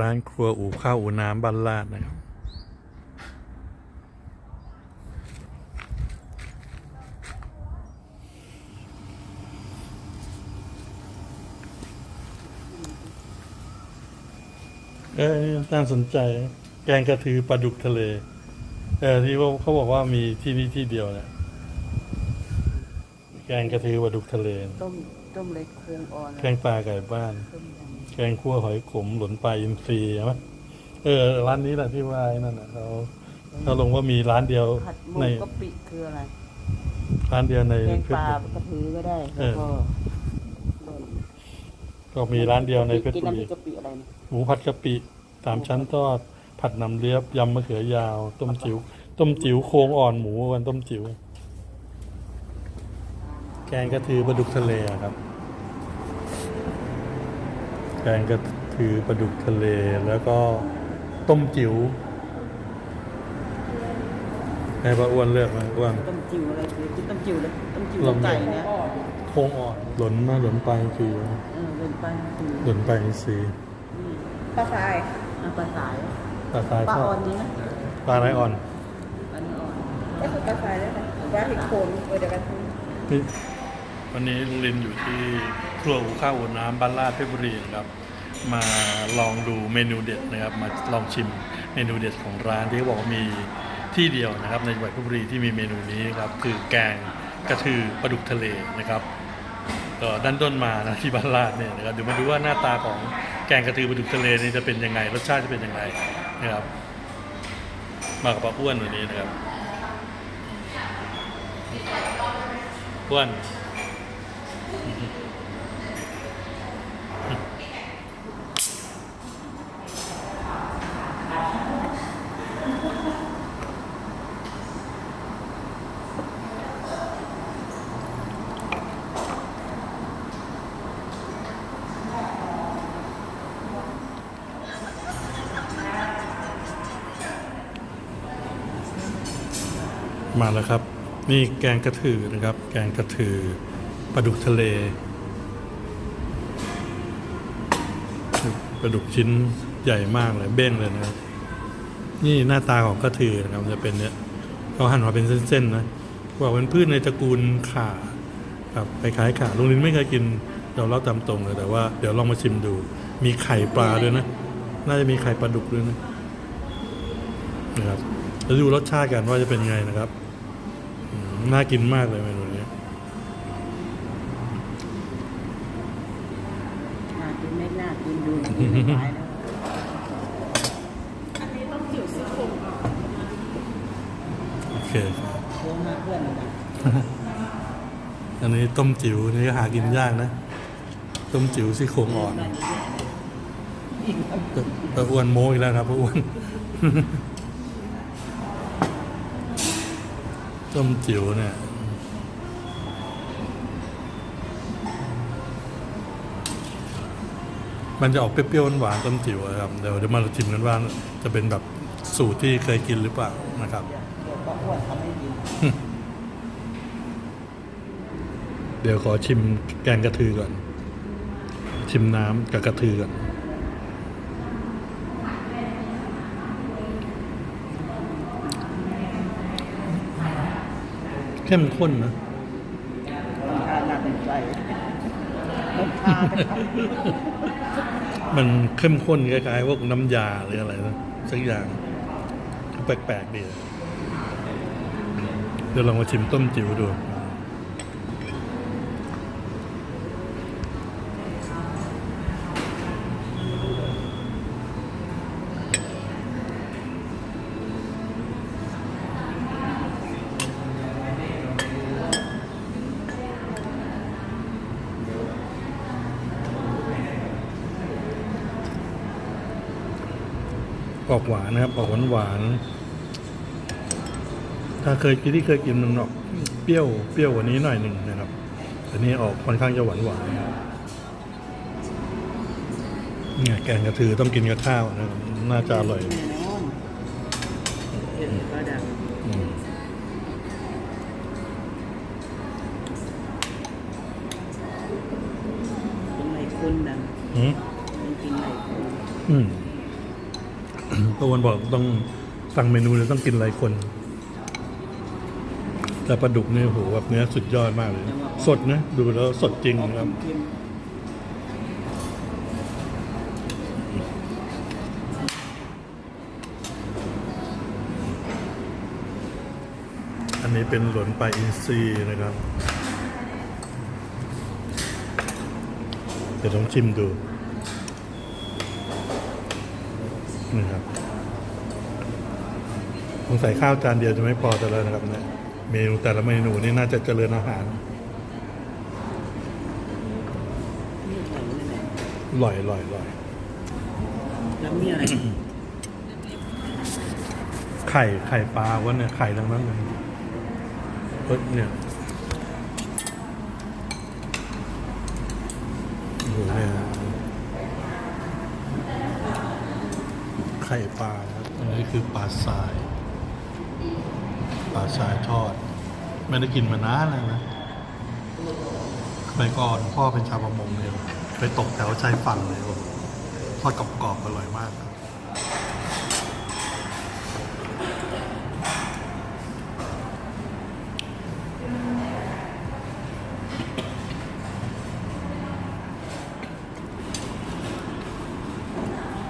ร้านครัวอู่ข้าวอู่น้ำบ้านลาดนะครับ เออนี่น่าสนใจ แกงกระทือปลาดุกทะเล เออที่ว่าเขาบอกว่ามีที่นี่ที่เดียวเนี่ยแกงกระทือปลาดุกทะเล ต้มต้มเล็กโครงอ่อนแกงปลาไก่บ้านต้มย แกงคั่วหอยขมหลนปลาอินทรีย์ใช่ไหมเออ ร้านนี้แหละที่ว่าไอ้นั่นน่ะเขาเขาลงว่ามีร้านเดียวำผัดหมูในกะปิคืออะไรร้านเดียวในแกงเพปชลารบุรีกระพือก็ได้เอแล้วอก็ก็มีร้านเดียวในเพชรกินบุน้ำพรีริกกะปิอะไรนะหมูผัดกะปิสามชั้นทอด ผัดน้ำเลียบยำมะเขือยาว ต้มจิ๋วต้มจิ๋วโครงอ่อนหมูวันต้มจิ๋วแกงกระทือปลาดุกทะเลอะครับ แกงกระทือปลาดุกทะเลแล้วก็ต้มจิ๋วให้ป้าอ้วนเลือกมาอ้วนต้มจิ๋วอะไรคือกินต้มจิ๋วเลยต้มจิ๋วลองดูไก่เนี่ยโครงอ่อนหล่นมาหล่นไปคือเออเป็นปลาคือหล่นไปสีนี่ปลาทรายอะปลาสายปลาทรายปลาทออ่อดนนี่นะปลาไหลอ่อนปลาเนื้ออ่อนก็คือปลาทรายด้วยนะปลาพริกโคนเออเดี๋ยวกันนี่ วันนี้ลุงลินอยู่ที่ครัวหูข้าวหัวน้ำบ้านลาดเพชรบุรีนะครับ มาลองดูเมนูเด็ดนะครับ มาลองชิมเมนูเด็ดของร้านที่เขาบอกว่ามีที่เดียวนะครับ ในจังหวัดเพชรบุรีที่มีเมนูนี้ครับคือแกงกระทือปลาดุกทะเลนะครับก็ด้านต้นมานะที่บ้านลาดเนี่ยนะครับเดี๋ยวมาดูว่าหน้าตาของแกงกระทือปลาดุกทะเลนี่จะเป็นยังไงรสชาติจะเป็นยังไงนะครับ มากับป้าอ้วนวันนี้นะครับอ้วน มาแล้วครับ นี่แกงกระถือนะครับ แกงกระถือ ปลาดุกทะเลปลาดุกชิ้นใหญ่มากเลยเบ้งเลยนะครับ นี่หน้าตาของกระถือนะครับจะเป็นเนี่ยเขาหั่นมาเป็นเส้นๆนะบอกเป็นพืชในตระกูลข่าครับคล้ายๆข่าลุงลินไม่เคยกินเราเล่าตามตรงเลยแต่ว่าเดี๋ยวลองมาชิมดู มีไข่ปลาด้วยนะ น่าจะมีไข่ปลาดุกด้วยนะนะครับแล้วดูรสชาติกันว่าจะเป็นไงนะครับ น่ากินมากเลยเมนูนี้ น่า กินไม่น่ากินดูกินไม่ไหวแล้วอันนี้ต้องจิ๋วซี่โครงอะโอเคโค้งมาเพื่อนนะอันนี้ต้มจิ๋วนี่ก็หากินยากนะ ต้มจิ๋วซี่โครงอ่อนป้าอ้วนโม้อีกแล้วครับป้าอ้วน ต้มจิ๋วเนี่ย มันจะออกเปรี้ยวหวานต้มจิ๋วอะครับเดี๋ยวเดี๋ยวมาชิมกันว่าจะเป็นแบบสูตรที่เคยกินหรือเปล่านะครับเดี๋ยวขอชิมแกงกระทือก่อน ชิมน้ำกับกระทือก่อนเข้มข้นนะทานน่าเป็นใจมันชาครับ มันเข้มข้นคล้ายๆพวกน้ำยาหรืออะไรนะสักอย่างแปลกๆดีเดี๋ยวลองมาชิมต้มจิ๋วดู ออกหวานนะครับออกหวานหวานๆถ้าเคยกินที่เคยกินมันออกเปรี้ยวเปรี้ยวกว่านี้หน่อยหนึ่งนะครับแต่นี่ออกค่อนข้างจะหวานหวานเนี่ยแกงกระทือต้องกินกับข้าวนะครับน่าจะอร่อยแน่นอนเผ็ดก็ดังอืมกินไหลคนดังอืม มันกินไหลคน อืม ตะวันบอกต้องสั่งเมนูเลยต้องกินหลายคน แต่ปลาดุกเนี่ยโหแบบเนื้อสุดยอดมากเลย สดนะ ดูแล้วสดจริงนะครับอันนี้เป็นหลนปลาอินทรีนะครับ เดี๋ยวต้องชิมดูนี่ครับ งสัยข้าวจานเดียวจะไม่พอแต่ละนะครับเนี่ยเมนูแต่ละเมนูนี่น่าจะเจริญอาหารๆนี่ไข่นี่แหละอร่อยอร่อยอร่อยแล้วมีอะไรไข่ไข่ปลาวะเนี่ยไข่ทั้งนั้นเลยเฮ้ยเนี่ยโอ้โหเนี่ยไข่ปลาครับอันนี้คือปลาทราย ปลาทรายทอด ไม่ได้กินมานานแล้วนะไปก่อนพ่อเป็นชาวประมงเนี่ยไปตกแถวชายฝั่งเลยโอ้โหทอดกรอบๆอร่อยมากครับ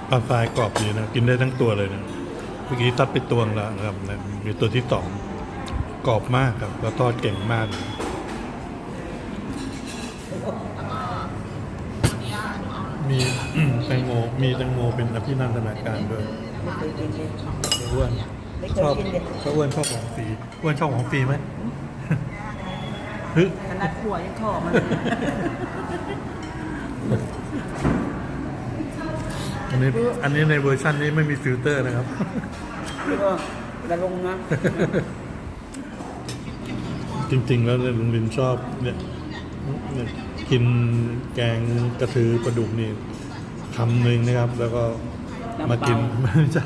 ปลาทรายกรอบดีนะ กินได้ทั้งตัวเลยนะเมื่อกี้ตัดไปตัวงแล้วนะครับมีตัวที่สอง กรอบมากครับแล้วทอดเก่งมากเลยมีแตงโมมีแตงโมเป็นอภินันทนาการด้วยไม่เคยกินเลยอ้วนไม่เคชยอบกินเลยถ้าอ้วนชอบของฟรีอ้วนชอบของฟรีไหมฮึขนาดขัวยังชอบมันอันนี้อันนี้ในเวอร์ชันนี้ไม่มีฟิลเตอร์นะครับก็กระลงนะ จริง ๆ แล้วเนี่ยลุงลินชอบเนี่ยเนี่ยกินแกงกระทือปลาดุกนี่คำหนึ่งนะครับ แล้วก็มากินไม่ใช่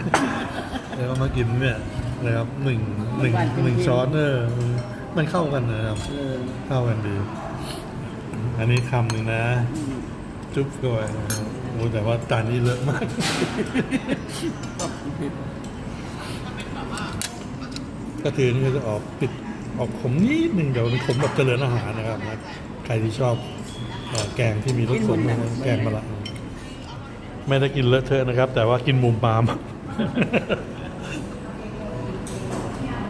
แล้วก็มากินเนี่ยนะครับหนึ่งหนึ่งหนึ่งช้อนเออมันเข้ากันนะครับเออเข้ากันดี อันนี้คำหนึ่งนะอืมจุ๊บก็ไปนะครับโอ้แต่ว่าจานนี้เลอะมากก็คือนี่ก็จะออกปิด ออกขมนิดหนึ่งเดี๋ยวเป็นขมแบบเจริญอาหารนะครับนะใครที่ชอบเอ่อแกงที่มีรสขมนะแกงมะละไม่ได้กินเลอะเทอะนะครับ แต่ว่ากินมุมปาม